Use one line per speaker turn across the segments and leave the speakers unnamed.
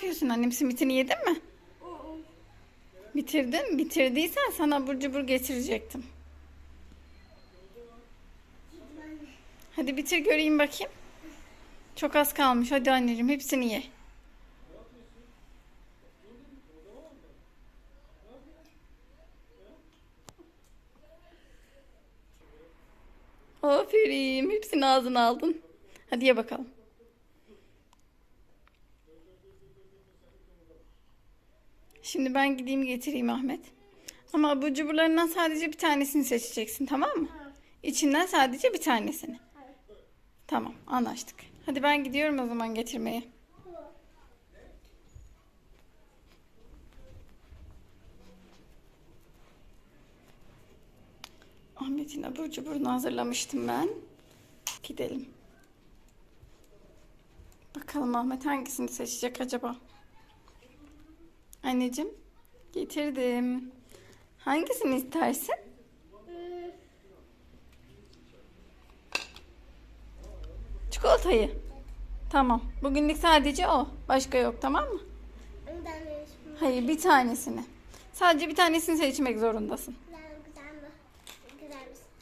yapıyorsun annem? Simitini yedin mi? Bitirdin. Bitirdiysen sana abur cubur getirecektim. Hadi bitir göreyim bakayım. Çok az kalmış. Hadi anneciğim hepsini ye. Aferin. Hepsini ağzına aldın. Hadi ye bakalım. Şimdi ben gideyim getireyim Ahmet. Ama abur cuburlarından sadece bir tanesini seçeceksin tamam mı? İçinden sadece bir tanesini. Tamam anlaştık. Hadi ben gidiyorum o zaman getirmeye. Ahmet'in abur cuburunu hazırlamıştım ben. Gidelim. Bakalım Ahmet hangisini seçecek acaba? Anneciğim getirdim. Hangisini istersin? Çikolatayı. Tamam. Bugünlük sadece o. Başka yok tamam mı? Hayır bir tanesini. Sadece bir tanesini seçmek zorundasın.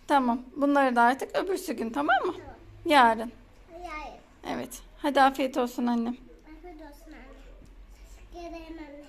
Tamam. Bunları da artık öbürsü gün tamam mı? Yarın. Evet. Hadi afiyet olsun annem.
Afiyet olsun anne. Teşekkür ederim anne.